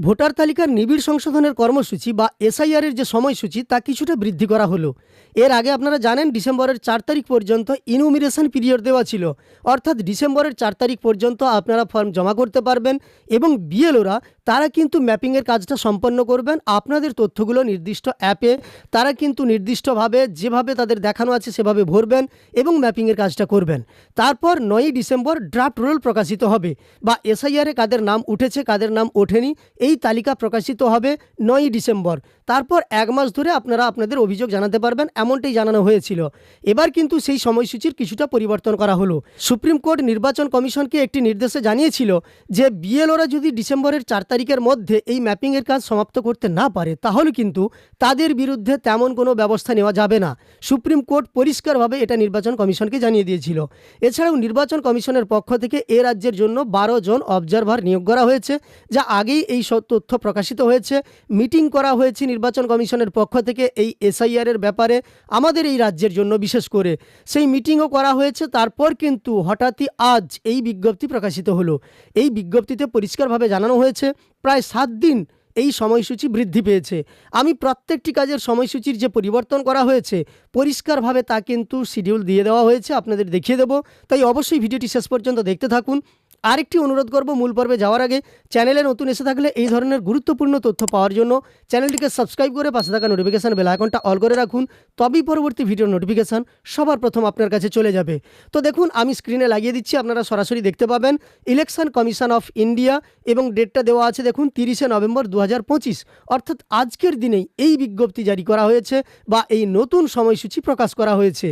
Voter তালিকার নিবিড় সংশোধনের কর্মসূচি বা এসআইআরের যে সময়সূচি, তা কিছুটা বৃদ্ধি করা হলো। এর আগে আপনারা জানেন, ডিসেম্বরের চার তারিখ পর্যন্ত ইনুমিরেশন পিরিয়ড দেওয়া ছিল। অর্থাৎ ডিসেম্বরের চার তারিখ পর্যন্ত আপনারা ফর্ম জমা করতে পারবেন এবং বিএলওরা তারা কিন্তু ম্যাপিংয়ের কাজটা সম্পন্ন করবেন। আপনাদের তথ্যগুলো নির্দিষ্ট অ্যাপে, তারা কিন্তু নির্দিষ্টভাবে যেভাবে তাদের দেখানো আছে সেভাবে ভরবেন এবং ম্যাপিংয়ের কাজটা করবেন। তারপর নয়ই ডিসেম্বর ড্রাফট রোল প্রকাশিত হবে বা এসআইআরে কাদের নাম উঠেছে, কাদের নাম ওঠেনি, এই তালিকা প্রকাশিত হবে নয়ই ডিসেম্বর। তারপর এক মাস ধরে আপনারা আপনাদের অভিযোগ জানাতে পারবেন, এমনটাই জানানো হয়েছিল। এবার কিন্তু সেই সময়সূচির কিছুটা পরিবর্তন করা হলো। সুপ্রিম কোর্ট নির্বাচন কমিশনকে একটি নির্দেশে জানিয়েছিল যে, বিএলওরা যদি ডিসেম্বরের চার তারিখের মধ্যে এই ম্যাপিংয়ের কাজ সমাপ্ত করতে না পারে, তাহলে কিন্তু তাদের বিরুদ্ধে তেমন কোনো ব্যবস্থা নেওয়া যাবে না। সুপ্রিম কোর্ট পরিষ্কারভাবে এটা নির্বাচন কমিশনকে জানিয়ে দিয়েছিল। এছাড়াও নির্বাচন কমিশনের পক্ষ থেকে এ রাজ্যের জন্য বারো জন অবজারভার নিয়োগ করা হয়েছে, যা আগেই এই তথ্য প্রকাশিত হয়েছে। মিটিং করা হয়েছে নির্বাচন কমিশনের পক্ষ থেকে এই এসআইআর এর ব্যাপারে, আমাদের এই রাজ্যের জন্য বিশেষ করে। সেই মিটিংও করা হয়েছে, তারপর কিন্তু হঠাৎই আজ এই বিজ্ঞপ্তি প্রকাশিত হলো। এই বিজ্ঞপ্তিতে পরিষ্কারভাবে জানানো হয়েছে প্রায় সাত দিন এই সময়সূচি বৃদ্ধি পেয়েছে। আমি প্রত্যেকটি কাজের সময়সূচির যে পরিবর্তন করা হয়েছে, পরিষ্কারভাবে তা কিন্তু শিডিউল দিয়ে দেওয়া হয়েছে। আপনাদের দেখিয়ে দেবো। তাই অবশ্যই ভিডিওটি শেষ পর্যন্ত দেখতে থাকুন। আরেকটি অনুরোধ করব, মূল পর্বে যাওয়ার আগে চ্যানেলে নতুন এসে থাকলে এই ধরনের গুরুত্বপূর্ণ তথ্য পাওয়ার জন্য চ্যানেলটিকে সাবস্ক্রাইব করে পাশে থাকা নোটিফিকেশান বেল আইকনটা অল করে রাখুন। তবেই পরবর্তী ভিডিওর নোটিফিকেশান সবার প্রথম আপনার কাছে চলে যাবে। তো দেখুন, আমি স্ক্রিনে লাগিয়ে দিচ্ছি, আপনারা সরাসরি দেখতে পাবেন। ইলেকশন কমিশন অফ ইন্ডিয়া এবং ডেটটা দেওয়া আছে দেখুন, তিরিশে নভেম্বর দু হাজার পঁচিশ। অর্থাৎ আজকের দিনেই এই বিজ্ঞপ্তি জারি করা হয়েছে বা এই নতুন সময়সূচি প্রকাশ করা হয়েছে।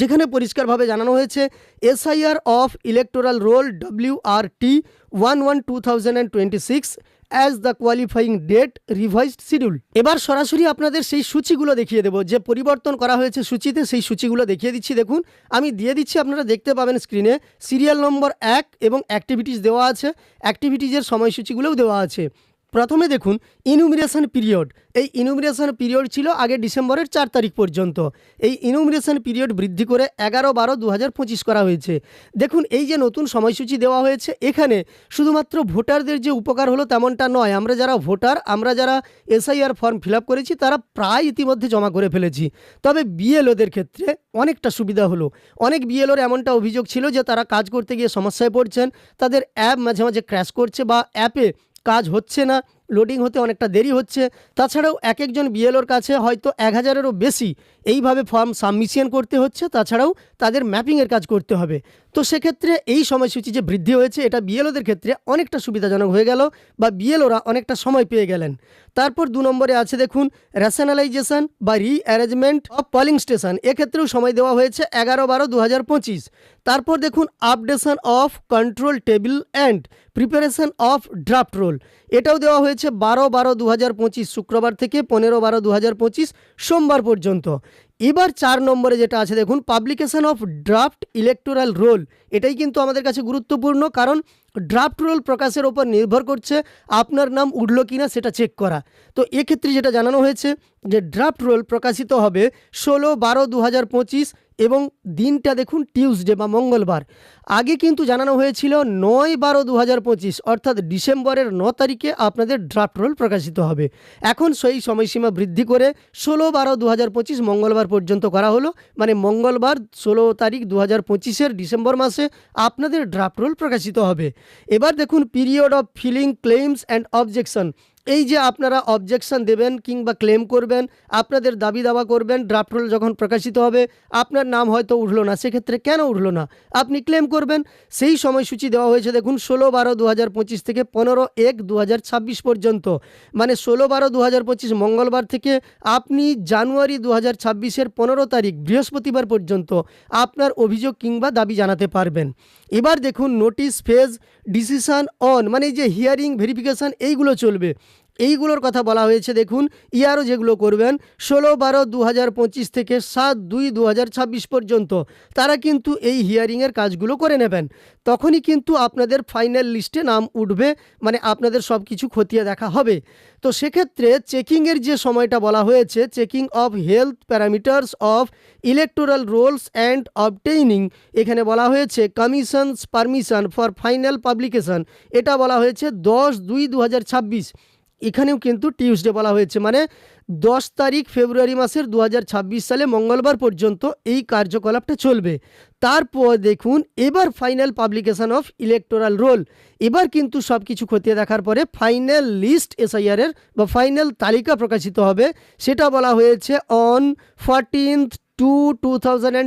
যেখানে পরিষ্কারভাবে জানানো হয়েছে, SIR of electoral roll W R T one one two thousand and twenty six as the qualifying date revised schedule এবার সরাসরি আপনাদের সেই সূচিগুলো দেখিয়ে দেবো। যে পরিবর্তন করা হয়েছে সূচিতে, সেই সূচিগুলো দেখিয়ে দিচ্ছি। দেখুন, আমি দিয়ে দিচ্ছি, আপনারা দেখতে পাবেন স্ক্রিনে সিরিয়াল নম্বর এক এবং অ্যাক্টিভিটিস দেওয়া আছে। অ্যাক্টিভিটিজের সময়সূচিগুলোও দেওয়া আছে। প্রথমে দেখুন ইনুমিরেশন পিরিয়ড এই ইনুমিরেশন পিরিয়ড ছিল আগে ডিসেম্বরের চার তারিখ পর্যন্ত। এই ইনুমিরেশন পিরিয়ড বৃদ্ধি করে এগারো বারো দু করা হয়েছে। দেখুন, এই যে নতুন সময়সূচি দেওয়া হয়েছে, এখানে শুধুমাত্র ভোটারদের যে উপকার হলো তেমনটা নয়। আমরা যারা ভোটার, আমরা যারা এসআইআর ফর্ম ফিল করেছি, তারা প্রায় ইতিমধ্যে জমা করে ফেলেছি। তবে বিএলওদের ক্ষেত্রে অনেকটা সুবিধা হলো। অনেক বিএলওর এমনটা অভিযোগ ছিল যে তারা কাজ করতে গিয়ে সমস্যায় পড়ছেন, তাদের অ্যাপ মাঝে মাঝে ক্র্যাশ করছে বা অ্যাপে কাজ হচ্ছে না লোডিং হতে অনেকটা দেরি হচ্ছে। তাছাড়াও এক একজন বিএলওর কাছে হয়তো এক হাজারেরও বেশি এইভাবে ফর্ম সাবমিশন করতে হচ্ছে, তাছাড়াও তাদের ম্যাপিংয়ের কাজ করতে হবে। তো সেক্ষেত্রে এই সময়সূচি যে বৃদ্ধি হয়েছে, এটা বিএলওদের ক্ষেত্রে অনেকটা সুবিধাজনক হয়ে গেল বা বিএলওরা অনেকটা সময় পেয়ে গেলেন। তারপর দু নম্বরে আছে দেখুন রেশনালাইজেশন বা রিঅ্যারেঞ্জমেন্ট অফ পলিং স্টেশন এক্ষেত্রেও সময় দেওয়া হয়েছে এগারো বারো দু তারপর দেখুন updation of control table and preparation of draft roll এটাও দেওয়া হয়েছে বারো বারো দু শুক্রবার থেকে পনেরো বারো দু সোমবার পর্যন্ত। এবার চার নম্বরে যেটা আছে, দেখুন publication of draft electoral roll এটাই কিন্তু আমাদের কাছে গুরুত্বপূর্ণ, কারণ ড্রাফট রোল প্রকাশের ওপর নির্ভর করছে আপনার নাম উঠল কি না সেটা চেক করা। তো এক্ষেত্রে যেটা জানানো হয়েছে যে ড্রাফট রোল প্রকাশিত হবে ষোলো বারো দু এবং দিনটা দেখুন টিউসডে বা মঙ্গলবার। আগে কিন্তু জানানো হয়েছিল নয় বারো দু হাজার পঁচিশ, অর্থাৎ ডিসেম্বরের ন তারিখে আপনাদের ড্রাফট রোল প্রকাশিত হবে। এখন সেই সময়সীমা বৃদ্ধি করে ষোলো বারো দু হাজার পঁচিশ মঙ্গলবার পর্যন্ত করা হলো। মানে মঙ্গলবার ষোলো তারিখ দু হাজার পঁচিশের ডিসেম্বর মাসে আপনাদের ড্রাফট রোল প্রকাশিত হবে। এবার দেখুন period of filing claims and objection এই যে আপনারা অবজেকশন দেবেন কিংবা ক্লেম করবেন, আপনাদের দাবি দাওয়া করবেন ড্রাফট রোল যখন প্রকাশিত হবে, আপনার নাম হয়তো উঠল না, সেক্ষেত্রে কেন উঠল না? আপনি ক্লেম করবেন, সেই সময়সূচি দেওয়া হয়েছে দেখুন ষোলো বারো দু থেকে পনেরো এক দু পর্যন্ত। মানে ষোলো বারো দু মঙ্গলবার থেকে আপনি জানুয়ারি দু হাজার ছাব্বিশের পনেরো তারিখ বৃহস্পতিবার পর্যন্ত আপনার অভিযোগ কিংবা দাবি জানাতে পারবেন। এবার দেখুন নোটিশ ফেজ ডিসিশান অন মানে যে হিয়ারিং ভেরিফিকেশান এইগুলো চলবে। এইগুলোর কথা বলা হয়েছে, দেখুন, ইয়ারও যেগুলো করবেন, ষোলো, বারো দু থেকে সাত, দুই দু পর্যন্ত তারা কিন্তু এই হিয়ারিংয়ের কাজগুলো করে নেবেন। তখনই কিন্তু আপনাদের ফাইনাল লিস্টে নাম উঠবে মানে আপনাদের সব কিছু খতিয়ে দেখা হবে। তো সেক্ষেত্রে চেকিংয়ের যে সময়টা বলা হয়েছে, checking of health parameters of electoral rolls and obtaining, এখানে বলা হয়েছে commission's permission for final publication, এটা বলা হয়েছে দশ, দুই দু এখানেও কিন্তু টিউসডে বলা হয়েছে মানে দশ তারিখ ফেব্রুয়ারি মাসের দু হাজার ছাব্বিশ সালে মঙ্গলবার পর্যন্ত এই কার্যকলাপটা চলবে। তারপর দেখুন, এবার final publication of electoral roll এবার কিন্তু সব কিছু খতিয়ে দেখার পরে ফাইনাল লিস্ট এসআইআরের বা ফাইনাল তালিকা প্রকাশিত হবে। সেটা বলা হয়েছে on fourteenth two two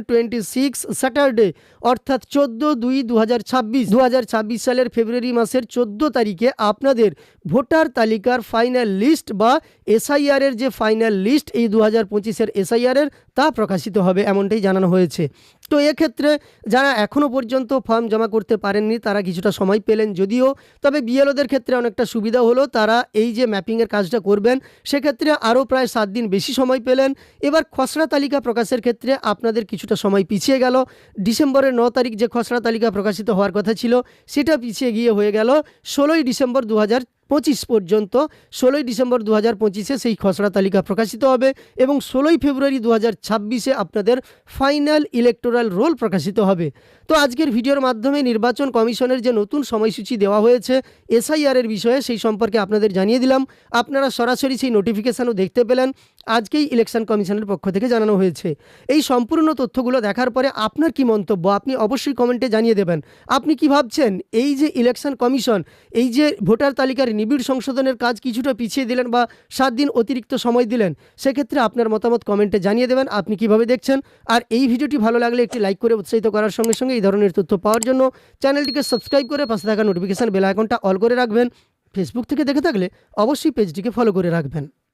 twenty six Saturday, অর্থাৎ চোদ্দ দুই দু হাজার ছাব্বিশ। দু হাজার ছাব্বিশ সালের ফেব্রুয়ারি মাসের চোদ্দ তারিখে আপনাদের ভোটার তালিকার ফাইনাল লিস্ট বা এসআইআরের যে ফাইনাল লিস্ট এই দু হাজার পঁচিশের এসআইআরের তা প্রকাশিত হবে এমনটাই জানানো হয়েছে। তো এক্ষেত্রে যারা এখনও পর্যন্ত ফর্ম জমা করতে পারেননি, তারা কিছুটা সময় পেলেন যদিও, তবে বিএলওদের ক্ষেত্রে অনেকটা সুবিধা হলো, তারা এই যে ম্যাপিংয়ের কাজটা করবেন, সেক্ষেত্রে আরও প্রায় সাত দিন বেশি সময় পেলেন। এবার খসড়া তালিকা প্রকাশের ক্ষেত্রে আপনাদের কিছুটা সময় পিছিয়ে গেল। ডিসেম্বরের ন তারিখ যে খসড়া তালিকা প্রকাশিত হওয়ার কথা ছিল, সেটা পিছিয়ে গিয়ে হয়ে গেল। ষোলোই ডিসেম্বর দু হাজার পঁচিশ পর্যন্ত ষোলোই ডিসেম্বর দু হাজার পঁচিশে সেই খসড়া তালিকা প্রকাশিত হবে এবং ষোলোই ফেব্রুয়ারি দু হাজার ছাব্বিশে আপনাদের ফাইনাল ইলেকটোরাল রোল প্রকাশিত হবে। তো আজকের ভিডিওর মাধ্যমে নির্বাচন কমিশনের যে নতুন সময়সূচি দেওয়া হয়েছে এসআইআরের বিষয়ে সেই সম্পর্কে আপনাদের জানিয়ে দিলাম। আপনারা সরাসরি সেই নোটিফিকেশানও দেখতে পেলেন। আজকেই ইলেকশন কমিশনের পক্ষ থেকে জানানো হয়েছে। এই সম্পূর্ণ তথ্যগুলো দেখার পরে আপনার কি মন্তব্য? আপনি অবশ্যই কমেন্টে জানিয়ে দেবেন। আপনি কি ভাবছেন? এই যে ইলেকশন কমিশন, এই যে ভোটার তালিকার নিবিড় সংশোধনের কাজ কিছুটা পিছিয়ে দিলেন বা সাত দিন অতিরিক্ত সময় দিলেন, সেক্ষেত্রে আপনার মতামত কমেন্টে জানিয়ে দেবেন আপনি কীভাবে দেখছেন। আর এই ভিডিওটি ভালো লাগলে একটি লাইক করে উৎসাহিত করার সঙ্গে সঙ্গে এই ধরনের তথ্য পাওয়ার জন্য চ্যানেলটিকে সাবস্ক্রাইব করে পাশে থাকা নোটিফিকেশান বেল আইকনটা অল করে রাখবেন। ফেসবুক থেকে দেখে থাকলে অবশ্যই পেজটিকে ফলো করে রাখবেন।